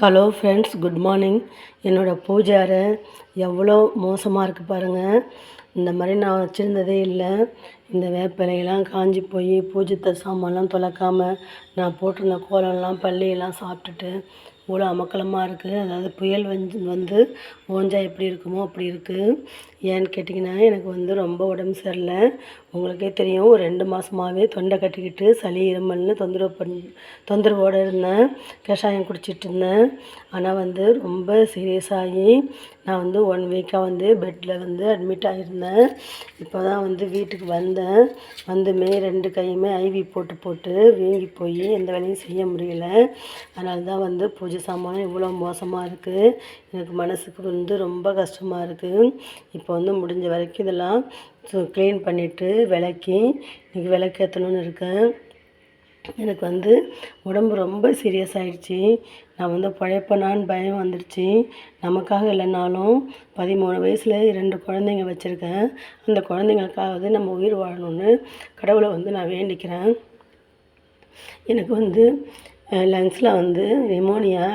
Hello friends good morning என்னோடய பூஜை அறை எவ்வளோ மோசமாக இருக்குது பாருங்கள் இந்த மாதிரி நான் வச்சுருந்ததே இல்லை. இந்த வேப்பிலையெல்லாம் காஞ்சி போய் பூஜை சாமான்லாம் துலக்காம நான் போட்டிருந்த கோலம்லாம் பள்ளியெல்லாம் சாப்பிட்டுட்டு இவ்வளோ அமக்கலமாக இருக்குது அதாவது புயல் வந்து வந்து ஓஞ்சா எப்படி இருக்குமோ அப்படி இருக்குது ஏன்னு கேட்டிங்கன்னா எனக்கு வந்து ரொம்ப உடம்பு சரியில்லை. உங்களுக்கே தெரியும் ஒரு ரெண்டு மாதமாவே தொண்டை கட்டிக்கிட்டு சளி இருமல்னு தொந்தரவு பண் தொந்தரவோடு இருந்தேன். கஷாயம் குடிச்சிட்டு இருந்தேன். ஆனால் வந்து ரொம்ப சீரியஸ் ஆகி நான் வந்து ஒன் வீக்காக வந்து பெட்டில் வந்து அட்மிட் ஆகியிருந்தேன் இப்போ தான் வந்து வீட்டுக்கு வந்தேன். வந்துமே ரெண்டு கையுமே ஐவி போட்டு போட்டு வீங்கி போய் எந்த வேலையும் செய்ய முடியல. அதனால தான் வந்து பூஜை சாமான் இவ்வளோ மோசமாக இருக்குது எனக்கு மனதுக்கு வந்து ரொம்ப கஷ்டமாக இருக்குது இப்போ வந்து முடிஞ்ச வரைக்கும் இதெல்லாம் ஸோ க்ளீன் பண்ணிவிட்டு விளக்கி இன்றைக்கி விளக்கேற்றணும்னு இருக்கேன். எனக்கு வந்து உடம்பு ரொம்ப சீரியஸ் ஆகிடுச்சி நான் வந்து பழைப்பனான்னு பயம் வந்துடுச்சு நமக்காக இல்லைனாலும் பதிமூணு வயசில் ரெண்டு குழந்தைங்க வச்சுருக்கேன். அந்த குழந்தைங்களுக்காவது நம்ம உயிர் வாழணும்னு கடவுளை வந்து நான் வேண்டிக்கிறேன். எனக்கு வந்து லங்ஸில் வந்து நிமோனியா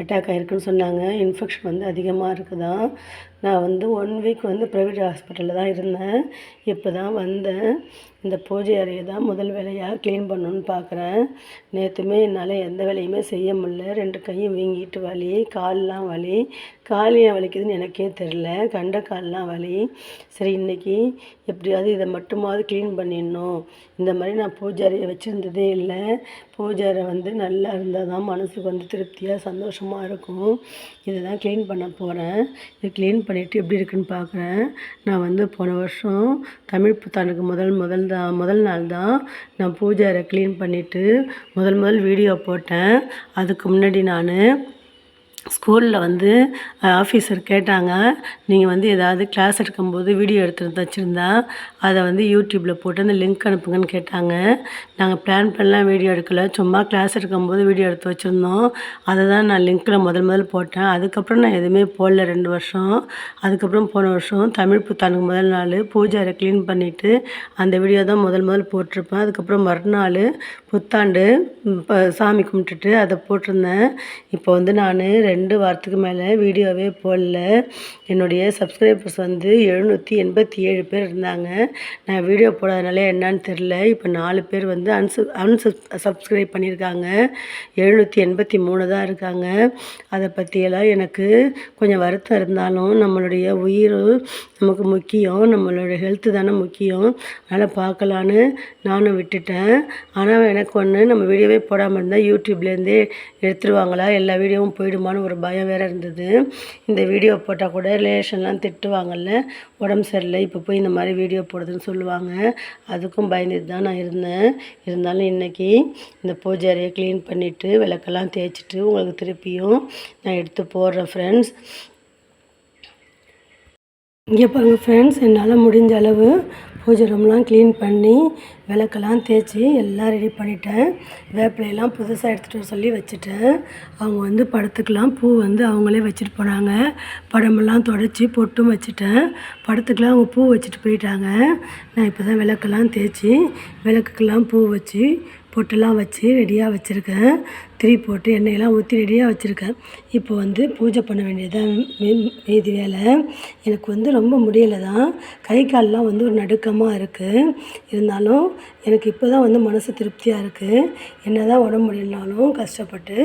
அட்டாக் ஆகிருக்குன்னு சொன்னாங்க. இன்ஃபெக்ஷன் வந்து அதிகமாக இருக்குதான் நான் வந்து ஒன் வீக் வந்து ப்ரைவேட் ஹாஸ்பிட்டலில் தான் இருந்தேன். இப்போ தான் வந்தேன். இந்த பூஜை அறையை தான் முதல் வேலையாக க்ளீன் பண்ணணுன்னு பார்க்குறேன் நேற்றுமே என்னால் எந்த வேலையுமே செய்ய முடில ரெண்டு கையும் வீங்கிட்டு வலி கால்லாம் வலி. கால் ஏன் வலிக்குதுன்னு எனக்கே தெரில கண்ட கால்லாம் வலி. சரி இன்றைக்கி எப்படியாவது இதை மட்டுமாவது க்ளீன் பண்ணிடணும். இந்த மாதிரி நான் பூஜை அறையை வச்சுருந்ததே இல்லை. பூஜை அறை வந்து நல்லா இருந்தால் தான் மனசுக்கு வந்து திருப்தியாக சந்தோஷம் சும்மா இருக்கும். இதை தான் க்ளீன் பண்ண போகிறேன் இதை க்ளீன் பண்ணிவிட்டு எப்படி இருக்குன்னு பார்க்குறேன் நான் வந்து போன வருஷம் தமிழ் புத்தாண்டுக்கு முதல் முதல் தான் முதல் நாள் தான் நான் பூஜை அறை க்ளீன் பண்ணிவிட்டு முதல் முதல் வீடியோ போட்டேன். அதுக்கு முன்னாடி நான் ஸ்கூலில் வந்து ஆஃபீஸர் கேட்டாங்க நீங்கள் வந்து ஏதாவது கிளாஸ் எடுக்கும்போது வீடியோ எடுத்து வச்சுருந்தா அதை வந்து யூடியூப்பில் போட்டு அந்த லிங்க் அனுப்புங்கன்னு கேட்டாங்க. நாங்கள் பிளான் பண்ணலாம் வீடியோ எடுக்கலை. சும்மா கிளாஸ் எடுக்கும்போது வீடியோ எடுத்து வச்சுருந்தோம். அதை தான் நான் லிங்க்கில் முதல் முதல் போட்டேன். அதுக்கப்புறம் நான் எதுவுமே போடல ரெண்டு வருஷம். அதுக்கப்புறம் போன வருஷம் தமிழ் புத்தாண்டுக்கு முதல் நாள் பூஜை அறை க்ளீன் பண்ணிவிட்டு அந்த வீடியோ தான் முதல் முதல் போட்டிருப்பேன். அதுக்கப்புறம் மறுநாள் புத்தாண்டு சாமி கும்பிட்டுட்டு அதை போட்டிருந்தேன். இப்போ வந்து நான் ரெண்டு வாரத்துக்கு மேலே வீடியோவே போடல. என்னுடைய சப்ஸ்கிரைபர்ஸ் வந்து எழுநூற்றி எண்பத்தி ஏழு பேர் இருந்தாங்க. நான் வீடியோ போடாதனால என்னன்னு தெரில இப்போ நாலு பேர் வந்து அன்சு அன்சப் சப்ஸ்கிரைப் பண்ணியிருக்காங்க. எழுநூற்றி எண்பத்தி மூணு தான் இருக்காங்க. அதை பற்றியெல்லாம் எனக்கு கொஞ்சம் வருத்தம் இருந்தாலும் நம்மளுடைய உயிர் நமக்கு முக்கியம். நம்மளோட ஹெல்த்து தானே முக்கியம். அதனால் பார்க்கலான்னு நானும் விட்டுட்டேன். ஆனால் எனக்கு ஒன்று நம்ம வீடியோவே போடாமல் இருந்தால் யூடியூப்லேருந்தே எடுத்துருவாங்களா? எல்லா வீடியோவும் போயிடுமான்னு ஒரு பயம் வேறு இருந்தது. இந்த வீடியோ போட்டால் கூட ரிலேஷன்லாம் திட்டுவாங்கல்ல. உடம்பு சரியில்லை இப்போ போய் இந்த மாதிரி வீடியோ போடுதுன்னு சொல்லுவாங்க. அதுக்கும் பயந்துட்டு தான் நான் இருந்தேன். இருந்தாலும் இன்றைக்கி இந்த பூஜை அறையை க்ளீன் பண்ணிவிட்டு விளக்கெல்லாம் தேய்ச்சிட்டு உங்களுக்கு திருப்பியும் நான் எடுத்து போடுறேன் ஃப்ரெண்ட்ஸ் இங்கே பாருங்கள் ஃப்ரெண்ட்ஸ் என்னால் முடிஞ்ச அளவு பூஜை ரூம்லாம் க்ளீன் பண்ணி விளக்கெல்லாம் தேய்ச்சி எல்லாம் ரெடி பண்ணிட்டேன். வேப்பிலையெல்லாம் புதுசாக எடுத்துகிட்டு வர சொல்லி வச்சுட்டேன். அவங்க வந்து படத்துக்கெலாம் பூ வந்து அவங்களே வச்சுட்டு போனாங்க. படமெல்லாம் தொடச்சி பொட்டும் வச்சுட்டேன். படத்துக்கெலாம் அவங்க பூ வச்சுட்டு போயிட்டாங்க. நான் இப்போ தான் விளக்கெல்லாம் தேய்ச்சி விளக்குக்கெல்லாம் பூ வச்சு பொட்டெல்லாம் வச்சு ரெடியாக வச்சுருக்கேன். திரி போட்டு எண்ணெயெல்லாம் ஊற்றி ரெடியாக வச்சுருக்கேன். இப்போ வந்து பூஜை பண்ண வேண்டியதான் மீதி வேலை. எனக்கு வந்து ரொம்ப முடியலை தான் கை கால்லாம் வந்து ஒரு நடுக்கமாக இருக்குது இருந்தாலும் எனக்கு இப்போ தான் வந்து மனசு திருப்தியாக இருக்குது என்ன தான் உடம்பு முடியலனாலும் கஷ்டப்பட்டு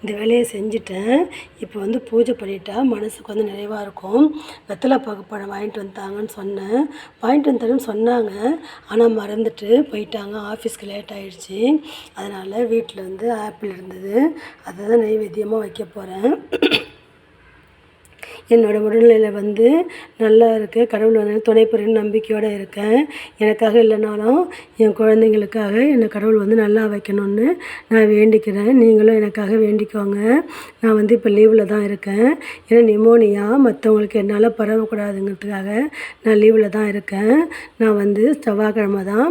இந்த வேலையை செஞ்சுட்டேன். இப்போ வந்து பூஜை பண்ணிட்டா மனசுக்கு வந்து நிறைவாக இருக்கும். வெத்தலை பாக்கு பழம் வாங்கிட்டு வந்தாங்கன்னு சொன்னேன். வாங்கிட்டு வந்தாலும் சொன்னாங்க. ஆனால் மறந்துட்டு போயிட்டாங்க. ஆஃபீஸ்க்கு லேட் ஆகிடுச்சி அதனால் வீட்டில் வந்து ஆப்பிள் இருந்தது. அதை தான் நைவேத்தியமாக வைக்க போகிறேன் என்னோடய உடல்நிலை வந்து நல்லா இருக்குது கடவுள் வந்து துணை புரியும் நம்பிக்கையோடு இருக்கேன். எனக்காக இல்லைனாலும் என் குழந்தைங்களுக்காக என்னை கடவுள் வந்து நல்லா வைக்கணும்னு நான் வேண்டிக்கிறேன். நீங்களும் எனக்காக வேண்டிக்கோங்க. நான் வந்து இப்போ லீவில் தான் இருக்கேன். ஏன்னா நிமோனியா மற்றவங்களுக்கு என்னால் பரவக்கூடாதுங்கிறதுக்காக நான் லீவில் தான் இருக்கேன். நான் வந்து செவ்வாய்க்கிழமை தான்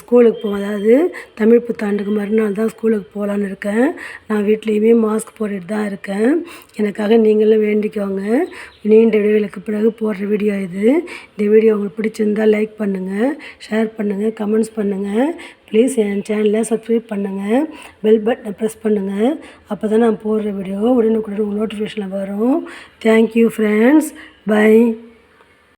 ஸ்கூலுக்கு போவேன். அதாவது தமிழ் புத்தாண்டுக்கு மறுநாள் தான் ஸ்கூலுக்கு போகலான்னு இருக்கேன். நான் வீட்லேயுமே மாஸ்க் போட்டுட்டு தான் இருக்கேன். எனக்காக நீங்களும் வேண்டிக்கோங்க. நீண்ட இடைவெளிக்கு பிறகு போடுற வீடியோ இது. இந்த வீடியோ உங்களுக்கு பிடிச்சிருந்தால் லைக் பண்ணுங்கள் ஷேர் பண்ணுங்கள் கமெண்ட்ஸ் பண்ணுங்கள் ப்ளீஸ் என் சேனலை சப்ஸ்கிரைப் பண்ணுங்கள் பெல் பட்டனை ப்ரெஸ் பண்ணுங்கள் அப்போ தான் நான் போடுற வீடியோ உடனுக்குடன் உங்கள் நோட்டிஃபிகேஷனில் வரும். Thank you friends by